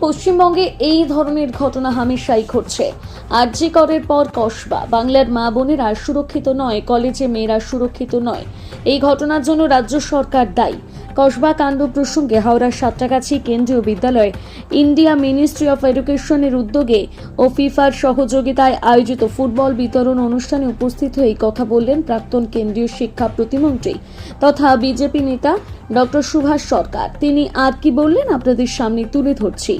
পশ্চিমবঙ্গে এই ধরনের ঘটনা হামেশাই ঘটছে। আরজি করের পর কসবা। বাংলার মা বোনেরা সুরক্ষিত নয়, কলেজে মেয়েরা সুরক্ষিত নয়। এই ঘটনার জন্য রাজ্য সরকার দায়ী। কসবা কাণ্ড প্রসঙ্গে হাওড়ার সাতটাগাছি কেন্দ্রীয় বিদ্যালয়ে ইন্ডিয়া মিনিস্ট্রি অফ এডুকেশনের উদ্যোগে ও ফিফার সহযোগিতায় আয়োজিত ফুটবল বিতরণ অনুষ্ঠানে উপস্থিত হয়ে কথা বললেন প্রাক্তন কেন্দ্রীয় শিক্ষা প্রতিমন্ত্রী তথা বিজেপি নেতা ডক্টর সুভাষ সরকার। তিনি আর কি বললেন আপনাদের সামনে তুলে ধরছি।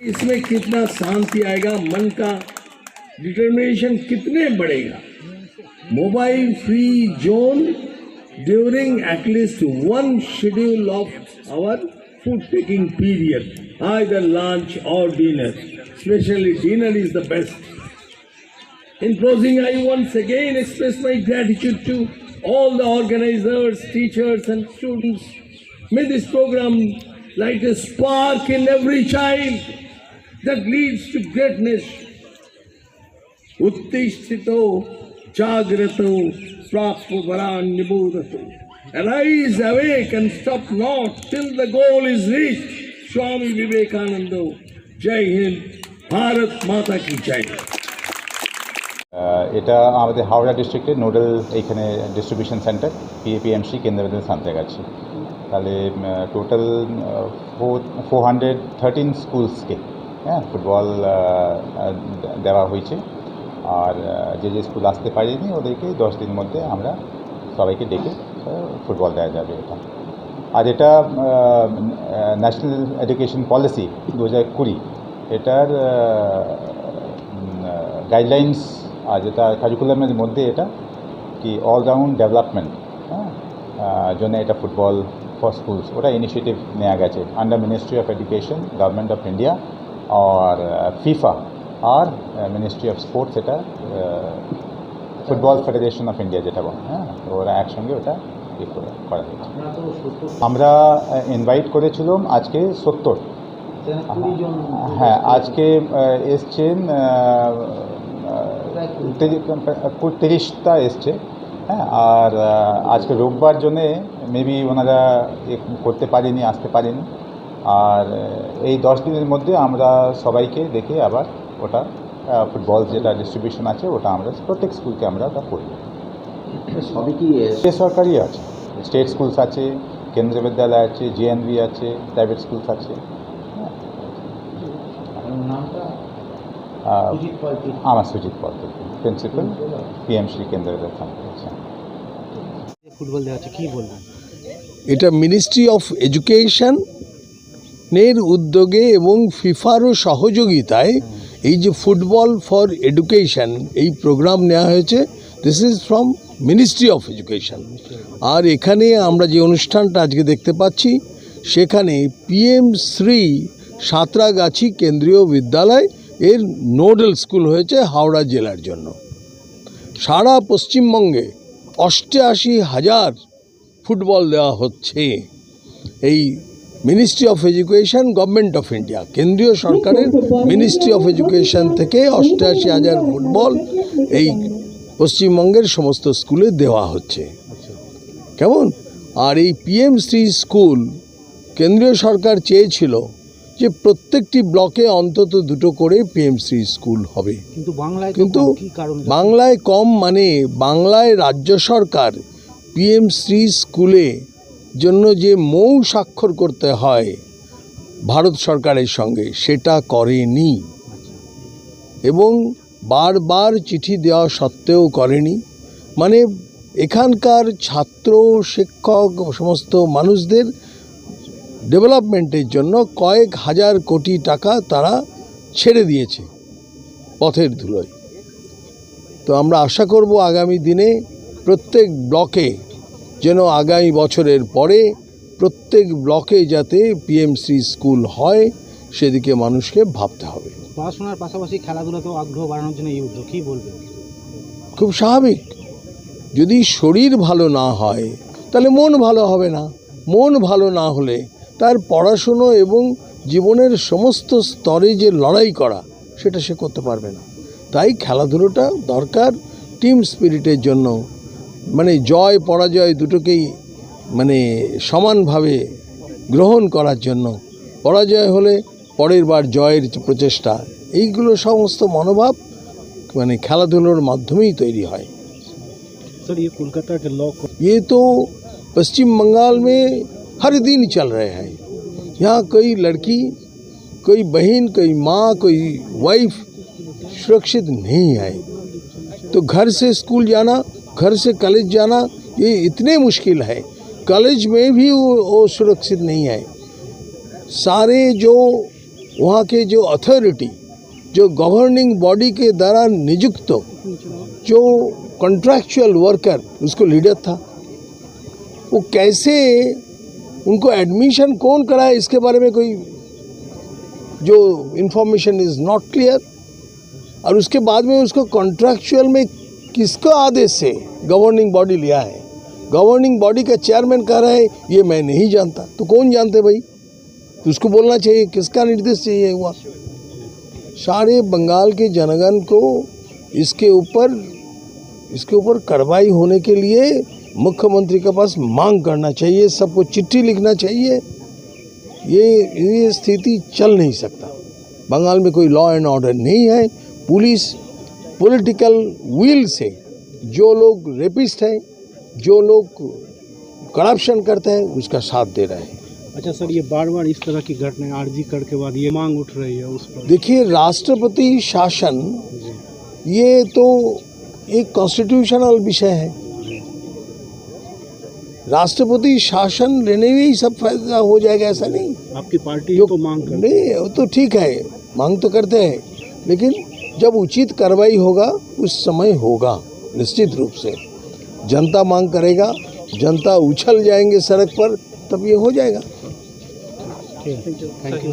इसमें कितना शांति आएगा, मन का डिटर्मिनेशन कितने बढ़ेगा? Mobile free zone during at least one schedule of hour food taking period I the lunch और dinner specially dinner is the best in closing I wants again express my gratitude to all the organisers teachers and students may this programme like a spark in every child that leads to greatness. Uttishthito jagrato prapavaran nibudato. Arise, awake and stop not till the goal is reached. Swami Vivekananda. Jai Hind. Bharat Mata ki Jai. এটা আমাদের হাওড়া ডিস্ট্রিক্টের nodal এইখানে distribution centre P A P M C কেন্দ্রবিন্দু সান্তেগাছি তাহলে total four four hundred thirteen স্কুলসকে হ্যাঁ football দেওয়া হয়েছে। আর যে যে স্কুল আসতে পারেনি ওদেরকে দশ দিনের মধ্যে আমরা সবাইকে ডেকে ফুটবল দেওয়া যাবে এটা। আর এটা ন্যাশনাল এডুকেশন পলিসি দু হাজার কুড়ি, এটার গাইডলাইন্স আর যেটা কারিকুলামের মধ্যে এটা কি অলরাউন্ড ডেভেলপমেন্ট হ্যাঁ জন্য এটা ফুটবল ফর স্কুলস ওটা ইনিশিয়েটিভ নেওয়া গেছে। Under ministry of education government of India R FIFA আর মিনিস্ট্রি অফ স্পোর্টস এটা ফুটবল ফেডারেশন অফ ইন্ডিয়া যেটা বলে হ্যাঁ তো ওরা একসঙ্গে ওটা ইয়ে করে- করা হয়েছে আমরা ইনভাইট করেছিলাম আজকে সত্তর হ্যাঁ আজকে এসছেন তিরিশটা এসছে হ্যাঁ আর আজকে রোববার জন্যে মেবি ওনারা করতে পারেনি আসতে পারেনি আর এই দশ দিনের মধ্যে আমরা সবাইকে দেখে আবার ওটা ফুটবল যেটা ডিস্ট্রিবিউশন আছে ওটা আমরা প্রত্যেক স্কুলকে আমরা ওটা করি। সবই কি বেসরকারি আছে। স্টেট স্কুলস আছে কেন্দ্রীয় বিদ্যালয় আছে জিএনভি আছে প্রাইভেট স্কুলস আছে? আমার সুজিত পল প্রিন্সিপাল পিএমসি কেন্দ্রীয় বিদ্যালয় আছে ফুটবল দেওয়া হচ্ছে কি বলবেন? এটা মিনিস্ট্রি অফ এডুকেশনের উদ্যোগে এবং ফিফারও সহযোগিতায় এই যে ফুটবল ফর এডুকেশন এই প্রোগ্রাম নেওয়া হয়েছে this is from ministry of education আর এখানে আমরা যে অনুষ্ঠানটা আজকে দেখতে পাচ্ছি, সেখানে পিএম শ্রী সাঁতরাগাছি কেন্দ্রীয় বিদ্যালয় এর নোডাল স্কুল হয়েছে হাওড়া জেলার জন্য। সারা পশ্চিমবঙ্গে অষ্টআশি হাজার ফুটবল দেওয়া হচ্ছে। এই ministry of education government of India কেন্দ্রীয় সরকারের মিনিস্ট্রি অফ এডুকেশন থেকে অষ্টআশি হাজার ফুটবল এই পশ্চিমবঙ্গের সমস্ত স্কুলে দেওয়া হচ্ছে। কেমন? আর এই পিএম শ্রী স্কুল কেন্দ্রীয় সরকার চেয়েছিল যে প্রত্যেকটি ব্লকে অন্তত দুটো করে পিএমসি স্কুল হবে। কিন্তু বাংলায় কিন্তু কম, বাংলায় কম মানে বাংলায় রাজ্য সরকার পিএম শ্রী স্কুলে জন্য যে মৌ স্বাক্ষর করতে হয়, ভারত সরকারের সঙ্গে সেটা করেনি। এবং বারবার চিঠি দেওয়া সত্ত্বেও করেনি। মানে এখানকার ছাত্র, শিক্ষক, সমস্ত মানুষদের ডেভেলপমেন্টের জন্য কয়েক হাজার কোটি টাকা তারা ছেড়ে দিয়েছে পথের ধুলোয়। তো আমরা আশা করব আগামী দিনে প্রত্যেক ব্লকে যেন আগামী বছরের পরে প্রত্যেক ব্লকে যাতে পিএমসি স্কুল হয় সেদিকে মানুষকে ভাবতে হবে। পড়াশোনার পাশাপাশি খেলাধুলাতেও আগ্রহ বাড়ানোর জন্য এই উদ্যোগ কী বলবেন? খুব স্বাভাবিক। যদি শরীর ভালো না হয় তাহলে মন ভালো হবে না। মন ভালো না হলে তার পড়াশুনো এবং জীবনের সমস্ত স্তরে যে লড়াই করা সেটা সে করতে পারবে না। তাই খেলাধুলোটা দরকার। টিম স্পিরিটের জন্য মানে জয় পরাজয় দুটোকেই মানে সমানভাবে গ্রহণ করার জন্য পরাজয় হলে পরের বার জয়ের যে প্রচেষ্টা এইগুলো সমস্ত মনোভাব মানে খেলাধুলোর মাধ্যমেই তৈরি হয় सर ये कोलकाता के लॉ ये तो पश्चिम बंगाल में हर दिन चल रहे हैं यहाँ कोई लड़की कोई बहन कोई माँ कोई वाइफ सुरक्षित नहीं है तो घर से स्कूल जाना घर से कॉलेज जाना ये इतने मुश्किल है। कॉलेज में भी वो, वो सुरक्षित नहीं है। सारे जो वहाँ के जो अथॉरिटी जो गवर्निंग बॉडी के द्वारा नियुक्त जो कॉन्ट्रैक्चुअल वर्कर उसको लीडर था। वो कैसे उनको एडमिशन कौन कराए इसके बारे में कोई जो इन्फॉर्मेशन इज़ नॉट क्लियर और उसके बाद में उसको कॉन्ट्रैक्चुअल में किसका आदेश से गवर्निंग बॉडी लिया है। गवर्निंग बॉडी का चेयरमैन कह रहा है, ये मैं नहीं जानता। तो कौन जानते भाई? तो उसको बोलना चाहिए, किसका निर्देश चाहिए हुआ? सारे बंगाल के जनगण को इसके ऊपर इसके ऊपर कार्रवाई होने के लिए मुख्यमंत्री के पास मांग करना चाहिए, सबको चिट्ठी लिखना चाहिए। ये ये स्थिति चल नहीं सकता। बंगाल में कोई लॉ एंड ऑर्डर नहीं है। पुलिस पॉलिटिकल विल से जो लोग रेपिस्ट हैं जो लोग करप्शन करते हैं उसका साथ दे रहे हैं। अच्छा सर ये बार बार इस तरह की घटनाएँ आरजी कर के बाद ये मांग उठ रही है उस पर? देखिए राष्ट्रपति शासन ये तो एक कॉन्स्टिट्यूशनल विषय है। राष्ट्रपति शासन लेने में ही सब फ़ायदा हो जाएगा ऐसा नहीं। आपकी पार्टी जो- तो मांग कर नहीं वो तो ठीक है मांग तो करते हैं लेकिन जब उचित कार्रवाई होगा, उस समय होगा, निश्चित रूप से। जनता मांग करेगा, जनता उछल जाएँगे सड़क पर, तब ये हो जाएगा। Thank you